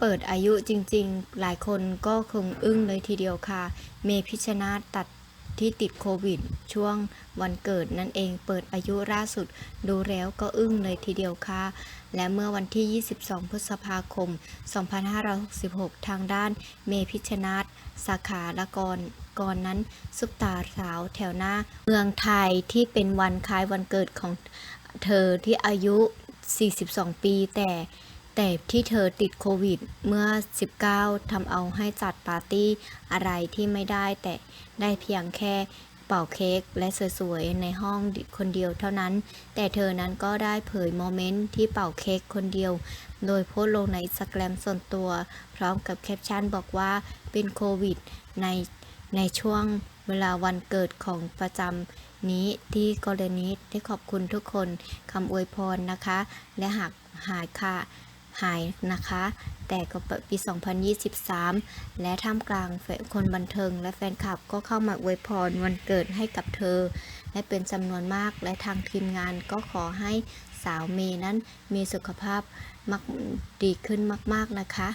เปิดอายุจริงๆ หลายคนก็คงอึ้งเลยทีเดียวค่ะ เมพิชนาตัดที่ติดโควิด ช่วงวันเกิดนั่นเองเปิดอายุล่าสุด ดูแล้วก็อึ้งเลยทีเดียวค่ะ และเมื่อวันที่ 22 พฤษภาคม 2566 ทางด้านเมพิชนาธิ์สาขาละกรก่อนนั้นซุปตาสาวแถวหน้า เมืองไทยที่เป็นวันคล้ายวันเกิดของเธอที่อายุ 42 ปีแต่ แต่ที่เธอติดโควิดเมื่อ 19 ทำเอาให้จัดปาร์ตี้อะไรที่ไม่ได้แต่ได้เพียงแค่เป่าเค้กและสวยๆ ในห้องคนเดียวเท่านั้น แต่เธอนั้นก็ได้เผยโมเมนต์ที่เป่าเค้กคนเดียว โดยโพสต์ลงในสแกรมส่วนตัว พร้อมกับแคปชั่นบอกว่าเป็นโควิดในในช่วงเวลาวันเกิดของประจำนี้ที่กรณีได้ขอบคุณทุกคนคำอวยพรนะคะ และหากหายค่ะ หายนะคะ แต่ก็ปี 2023 และท่ามกลางแฟนคนบันเทิง และแฟนคลับก็เข้ามาอวยพรวันเกิดให้กับเธอ และเป็นจำนวนมากและทางทีมงานก็ขอให้สาวเมย์นั้นมีสุขภาพมักดีขึ้นมาก ๆนะคะ